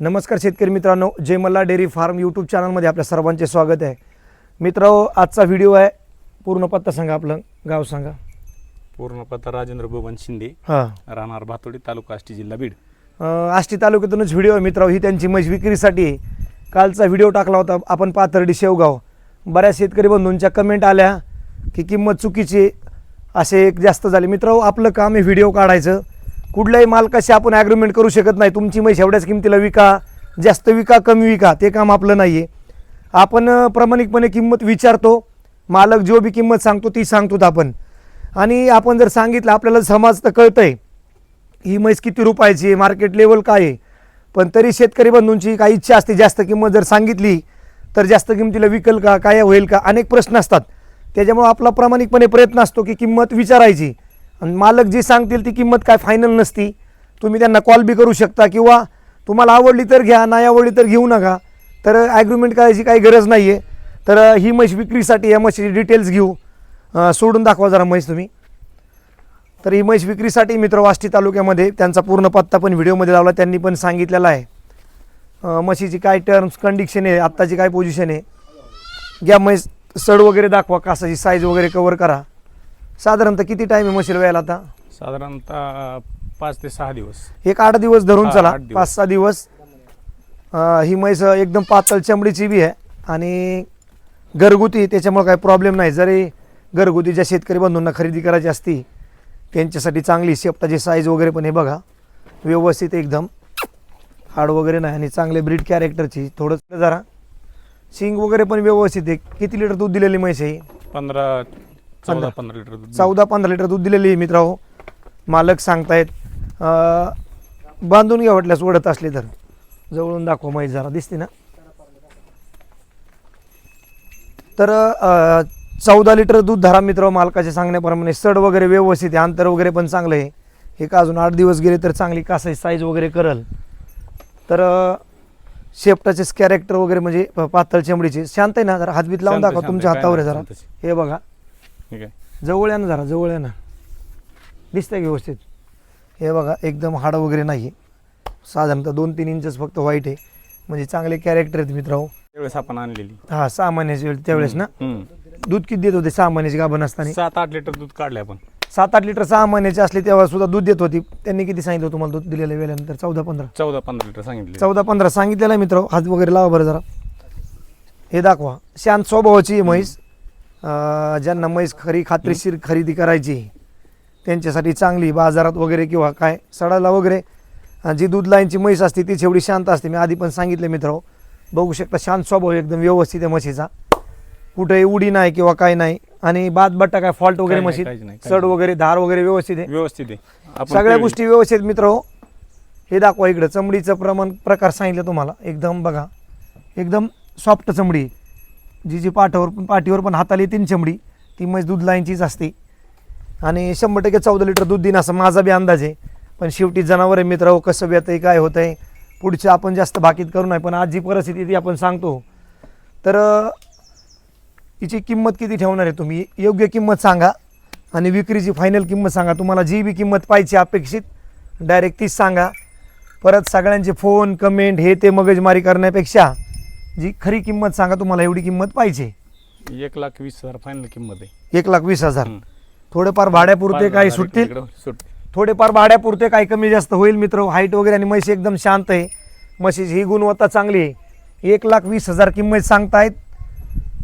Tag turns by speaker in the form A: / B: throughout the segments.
A: नमस्कार शेतकरी मित्रांनो Jai Malla dairy farm YouTube चॅनलमध्ये आपल्या सर्वांचे स्वागत आहे. मित्रांनो आजचा व्हिडिओ आहे. पूर्ण पत्ता सांगा आपलं गाव सांगा.
B: पूर्ण पत्ता राजेंद्र बबन शिंदे
A: हां.
B: राहणार भातोडी तालुका आष्टी जिल्हा बीड.
A: अं, आष्टी तालुक्यातूनच व्हिडिओ आहे मित्रांनो ही त्यांची म्हैस विक्रीसाठी आहे. कालचा व्हिडिओ टाकला होता आपण पाथर्डी शेवगाव. बऱ्याच शेतकरी बंधूंच्या कमेंट आल्या की किंमत चुकीची. असे एक जास्त झाले. मित्रांनो आपलं काम आहे व्हिडिओ काढायचं. कुठल्याही मालकाशी आपण ॲग्रीमेंट करू शकत नाही तुमची म्हैस एवढ्याच किमतीला विका जास्त विका कमी विका ते काम आपलं नाही आहे आपण प्रामाणिकपणे किंमत विचारतो मालक जो बी किंमत सांगतो ती सांगतोत आपण. आणि आपण जर सांगितलं आपल्याला समाज तर आहे ही म्हैस किती रुपयाची आहे मार्केट लेवल काय आहे. पण तरी शेतकरी बंधूंची काही इच्छा असते जास्त किंमत जर सांगितली तर जास्त किमतीला विकल का काय होईल का अनेक प्रश्न असतात. त्याच्यामुळं आपला प्रामाणिकपणे प्रयत्न असतो की किंमत विचारायची. आणि मालक जी सांगतील ती किंमत काय फायनल नसती. तुम्ही त्यांना कॉल बी करू शकता किंवा तुम्हाला आवडली तर घ्या नाही आवडली तर घेऊ नका. तर ॲग्रीमेंट करायची काही गरज नाही आहे तर ही म्हैस विक्रीसाठी या म्हशीची डिटेल्स घेऊ. सोडून दाखवा जरा म्हैस तुम्ही. तर ही म्हैस विक्रीसाठी मित्र वाष्टी तालुक्यामध्ये त्यांचा पूर्ण पत्ता पण व्हिडिओमध्ये लावला त्यांनी पण सांगितलेला आहे. म्हशीची काय टर्म्स कंडिशन आहे आत्ताची काय पोझिशन आहे. घ्या म्हैस सड वगैरे दाखवा कासाची साईज वगैरे कवर करा. साधारणतः किती टाईम आहे म्हशीला वेळेला आता?
B: साधारणतः पाच ते सहा दिवस.
A: एक आठ दिवस धरून
B: हा,
A: चला.
B: आठ दिवस.
A: पाच सहा दिवस. अं, ही म्हैस एकदम पातळ चमडीची बी आहे आणि घरगुती त्याच्यामुळे काही प्रॉब्लेम नाही. जरी घरगुती ज्या शेतकरी बंधूंना खरेदी करायची असती त्यांच्यासाठी चांगली शेपटाची साईज वगैरे पण हे बघा. व्यवस्थित एकदम. हाड वगैरे नाही आणि चांगले ब्रीड कॅरेक्टरची थोडंसं जरा. शिंग वगैरे पण व्यवस्थित आहे. किती लिटर दूध दिलेली म्हैस आहे? ही?
B: पंधरा. चौदा पंधरा लिटर दूध
A: चौदा पंधरा लिटर दूध दिलेली आहे मित्रांनो. मालक सांगतायत अं, बांधून घ्या वाटल्यास ओढत असले तर. जवळून दाखवा माहीत जरा दिसते ना? तर चौदा लिटर दूध धरा मित्र मालकाच्या सांगण्याप्रमाणे. सड वगैरे व्यवस्थित आहे अंतर वगैरे पण चांगलं आहे. हे का अजून आठ दिवस गेले तर चांगली कासाची साईज वगैरे करल. तर अं, शेपटाचे कॅरेक्टर वगैरे म्हणजे प- पातळ चमडीचे शांत आहे ना जरा हातबीत लावून
B: शांत-
A: दाखवा
B: शांत
A: तुमच्या हातावर आहे जरा.
B: शांतच.
A: हे बघा.
B: ठीक आहे.
A: जवळ या ना जरा जवळ या ना. दिसतंय का व्यवस्थित? हे बघा एकदम हाडं वगैरे नाही. साधारणतः दोन तीन इंचच फक्त व्हाईट आहे. म्हणजे चांगले कॅरेक्टर आहेत मित्रांनो.
B: त्यावेळेस आपण आणलेली.
A: हा सहा महिन्याची वेळ त्यावेळेस ना?
B: हम्म.
A: दूध किती देत होते सहा महिन्याची गाभण असताना?
B: सात आठ लिटर दूध काढले आपण.
A: सात आठ लिटर सहा महिन्याची असली तेव्हा सुद्धा दूध देत होती. त्यांनी किती सांगितलं तुम्हाला दूध दिलेल्या वेळेनंतर? चौदा पंधरा.
B: चौदा पंधरा लिटर सांगितले.
A: चौदा पंधरा सांगितलेलं आहे मित्र हात वगैरे लावा बरं जरा. हे दाखवा. शांत स्वभावाची आहे म्हैस. ज्यांना म्हैस खरी खात्रीशीर खरेदी करायची त्यांच्यासाठी चांगली बाजारात वगैरे किंवा काय सडाला वगैरे. जी दूध लाईनची म्हैस असते ती एवढी शांत असते. मी आधी पण सांगितलं मित्र बघू शकता शांत स्वभाव आहे एकदम व्यवस्थित आहे म्हशीचा. कुठे उडी नाही किंवा काय नाही. आणि बाद बट्टा काय फॉल्ट वगैरे
B: काही नाही,
A: म्हशीत?
B: काहीच नाही, काहीच
A: सड
B: नाही.
A: वगैरे धार वगैरे व्यवस्थित आहे?
B: व्यवस्थित आहे. आपण
A: सगळ्या. गोष्टी व्यवस्थित मित्र हो हे दाखवा इकडं. चमडीचं प्रमाण प्रकार सांगितलं तुम्हाला. एकदम बघा. एकदम सॉफ्ट चमडी. जी जी पाठावर पण पाठीवर पण हाताला येते चमडी ती म्हैस दूध लाईनचीच असते. आणि शंभर टक्के चौदा लिटर दूध देईन असं माझा बी अंदाज आहे. पण शेवटी जनावर आहे मित्र हो कसं व्यत आहे काय होतं आहे पुढच्या आपण जास्त भाकीत करू नाही पण आज जी परिस्थिती ती आपण सांगतो. तर तिची किंमत किती ठेवणार आहे तुम्ही? योग्य किंमत सांगा. आणि विक्रीची फायनल किंमत सांगा. तुम्हाला जी बी किंमत पाहिजे अपेक्षित डायरेक्ट तीच सांगा. परत सगळ्यांचे फोन कमेंट हे ते मगजमारी करण्यापेक्षा जी खरी किंमत सांगा तुम्हाला एवढी किंमत पाहिजे.
B: एक लाख वीस हजार फायनल किंमत आहे.
A: एक लाख वीस हजार.
B: हम्म.
A: थोडेफार भाड्यापुरते काही सुटतील.
B: इकडं
A: थोडेफार भाड्यापुरते काही कमी जास्त होईल मित्र. हाईट वगैरे आणि म्हशी एकदम शांत आहे. म्हशीची ही गुणवत्ता चांगली आहे. एक लाख वीस हजार किंमत सांगतायत.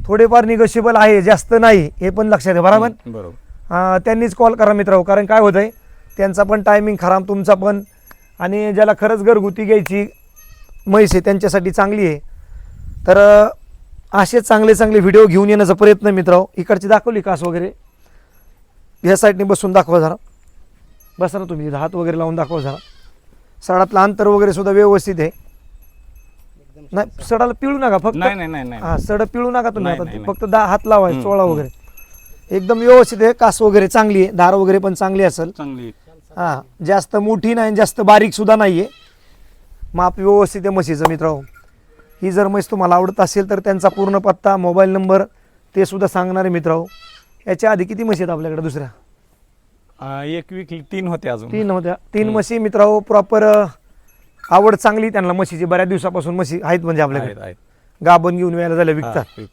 A: थोडेफार निगोशिएबल आहे जास्त नाही. हे पण लक्षात आहे बरोबर?
B: हम्म, बरोबर.
A: अं, त्यांनीच कॉल करा मित्र. कारण काय होतं आहे त्यांचा पण टायमिंग खराब तुमचा पण. आणि ज्याला खरंच घरगुती घ्यायची म्हैस आहे त्यांच्यासाठी चांगली आहे. तर असे चांगले चांगले व्हिडिओ घेऊन येण्याचा प्रयत्न मित्र इकडची दाखवली कास वगैरे? ह्या साईडने बसून दाखवा जरा. बसा ना तुम्ही हात वगैरे लावून दाखवा जरा. सडातलं अंतर वगैरे सुद्धा व्यवस्थित आहे. नाही सडाला पिळू नका फक्त
B: नाही नाही नाही नाही.
A: हा सड पिळू नका तुम्ही आता ते. फक्त दहा हात
B: हम्म,
A: चोळा. वगैरे. एकदम व्यवस्थित आहे कास वगैरे चांगली आहे दार वगैरे पण चांगली असेल.
B: चांगली
A: हा जास्त मोठी नाही जास्त बारीक सुद्धा नाही आहे माप व्यवस्थित आहे म्हशीचं मित्र ही जर म्हैस तुम्हाला आवडत असेल तर त्यांचा पूर्ण पत्ता मोबाईल नंबर ते सुद्धा सांगणारे मित्र याच्या आधी किती म्हशी आहेत आपल्याकडे दुसऱ्या?
B: अं, एक विकली तीन होते अजून.
A: तीन होत्या. तीन. म्हशी मित्र प्रॉपर आवड चांगली त्यांना म्हशीची. बऱ्याच दिवसापासून म्हशी आहेत म्हणजे आपल्याकडे.
B: आहेत
A: गाभण घेऊन यायला झाल्या
B: हा,
A: विकतात.
B: विक-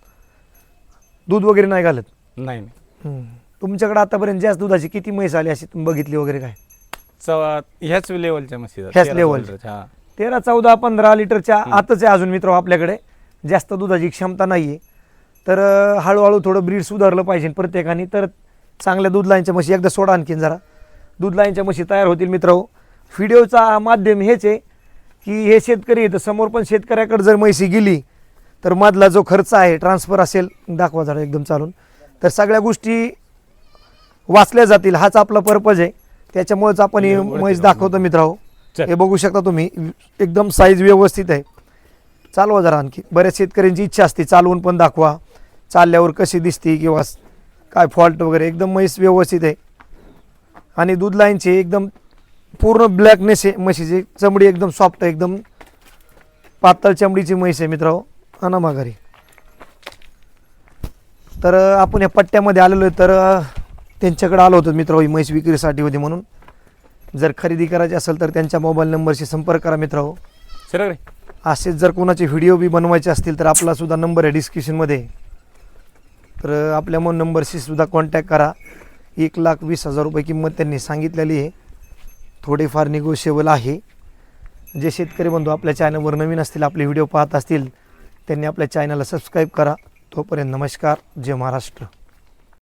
A: दूध वगैरे नाही घालत?
B: नाही. नाही
A: हम्म. तुमच्याकडे आतापर्यंत जास्त दुधाची किती म्हैस आली अशी तुम्ही बघितली वगैरे काय?
B: ह्याच लेवलच्या म्हशी.
A: ह्याच लेवलच्या.
B: हा.
A: तेरा चौदा पंधरा लिटरच्या आतच आहे अजून मित्र आपल्याकडे. जास्त दुधाची क्षमता नाही आहे तर हळूहळू थोडं ब्रीड सुधारलं पाहिजे प्रत्येकाने. तर चांगल्या दूध लाईनच्या म्हशी एकदा सोडा आणखीन जरा. दूध लाईनच्या म्हशी तयार होतील मित्र व्हिडिओचा माध्यम हेच आहे की हे शेतकरी तर समोर पण शेतकऱ्याकडे जर म्हैसी गेली तर मधला जो खर्च आहे ट्रान्सफर असेल. दाखवा जरा एकदम चालून. तर सगळ्या गोष्टी वाचल्या जातील. हाच आपला पर्पज आहे. त्याच्यामुळेच आपण ही म्हैस दाखवतो मित्र
B: चल.
A: हे बघू शकता तुम्ही. एकदम साईज व्यवस्थित आहे. चालवा जरा आणखी. बऱ्याच शेतकऱ्यांची इच्छा असते चालवून पण दाखवा. चालल्यावर कशी दिसते किंवा काय फॉल्ट वगैरे. एकदम म्हैस व्यवस्थित आहे. आणि दूध लाईनची एकदम पूर्ण ब्लॅकनेस आहे म्हशीची. चमडी एकदम सॉफ्ट आहे एकदम पातळ चमडीची म्हैस आहे मित्रांनो. आणा माघारी. तर आपण या पट्ट्यामध्ये आलेलो आहे तर त्यांच्याकडे आलो होतो मित्र ही म्हैस विक्रीसाठी होती म्हणून. जर खरेदी करायची असेल तर त्यांच्या मोबाईल नंबरशी संपर्क करा मित्र
B: सरळ रे
A: असेच जर कोणाचे व्हिडिओ बी बनवायचे असतील तर आपला सुद्धा नंबर आहे डिस्क्रिप्शनमध्ये. तर आपल्या मग नंबरशी सुद्धा कॉन्टॅक्ट करा. एक लाख वीस हजार रुपये किंमत त्यांनी सांगितलेली आहे. थोडेफार निगोशिएबल आहे. जे शेतकरी बंधू आपल्या चॅनलवर नवीन असतील आपले व्हिडिओ पाहत असतील त्यांनी आपल्या चॅनलला सबस्क्राईब करा. तोपर्यंत नमस्कार. जय महाराष्ट्र.